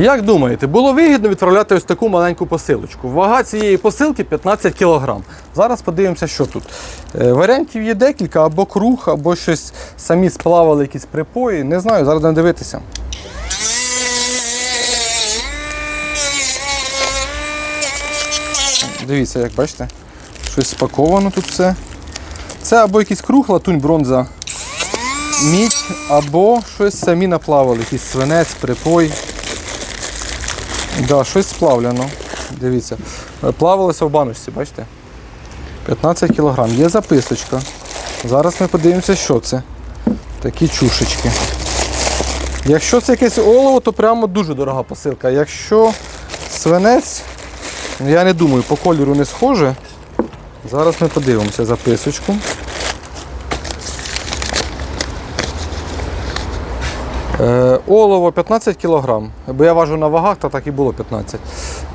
Як думаєте, було вигідно відправляти ось таку маленьку посилочку? Вага цієї посилки 15 кг. Зараз подивимося, що тут. Е, Варіантів є декілька, або круг, або щось самі сплавали якісь припої. Не знаю, зараз будемо дивитися. Дивіться, як бачите, щось спаковано тут все. Це або якийсь круг, латунь, бронза, мідь, або щось самі наплавали, якийсь свинець, припой. Да, щось сплавлено. Дивіться. Е, Плавалося в баночці, бачите? 15 кг. Є записочка. Зараз ми подивимося, що це. Такі чушечки. Якщо це якесь олово, то прямо дуже дорога посилка. Якщо свинець, я не думаю, по кольору не схоже. Зараз ми подивимося записочку. Олово 15 кг. Бо я важу на вагах, то так і було 15.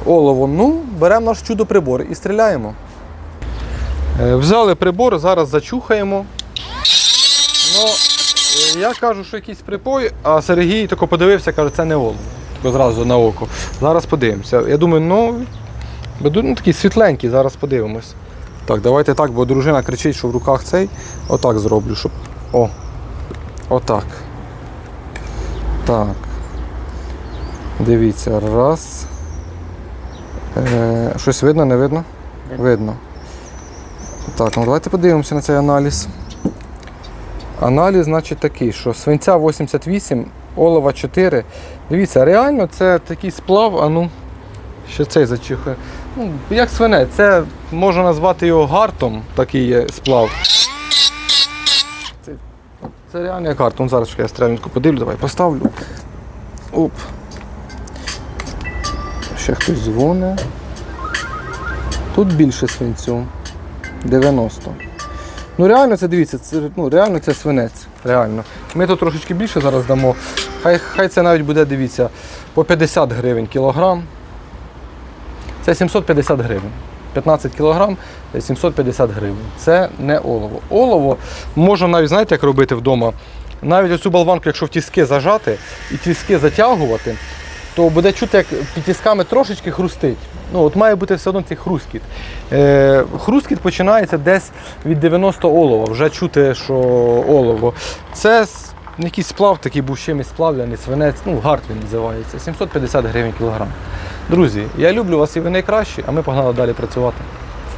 Олово, ну, беремо наш чудо-прибор і стріляємо. Е, взяли прибор, зараз зачухаємо. Ну, е, я кажу, що якийсь припой, а Сергій тільки подивився, каже, це не олово. Тільки зразу на око. Зараз подивимося. Я думаю, ну, ну такий світленький, зараз подивимось. Так, давайте так, бо дружина кричить, що в руках цей. Отак зроблю, щоб. О. Отак. Так. Дивіться, раз. Е, щось видно, не видно? Видно. Так, ну давайте подивимося на цей аналіз. Аналіз, значить, такий, що свинця 88, олова 4. Дивіться, реально це такий сплав, а ну, ще цей зачихує. Ну, як свинець, це можна назвати його гартом, такий є сплав. Це, як гарт. Ну, зараз я стрельненько подивлю, давай поставлю. Оп. Ще хтось дзвонить. Тут більше свинцю. 90. Ну реально це дивіться, це, ну, реально це свинець. Реально. Ми тут трошечки більше зараз дамо. Хай, хай це навіть буде, дивіться, по 50 гривень кілограм. Це 750 гривень. 15 кілограм 750 гривень. Це не олово. Олово можна навіть, знаєте, як робити вдома. Навіть оцю болванку, якщо в тіски зажати і тіски затягувати, то буде чути, як під тісками трошечки хрустить. Ну, от має бути все одно цей хрускіт. Е, хрускіт починається десь від 90 олова. Вже чути, що олово. Це якийсь сплав, такий був чимось сплавлений, свинець, ну, гарт він називається. 750 гривень кілограм. Друзі, я люблю вас і ви найкращі, а ми погнали далі працювати.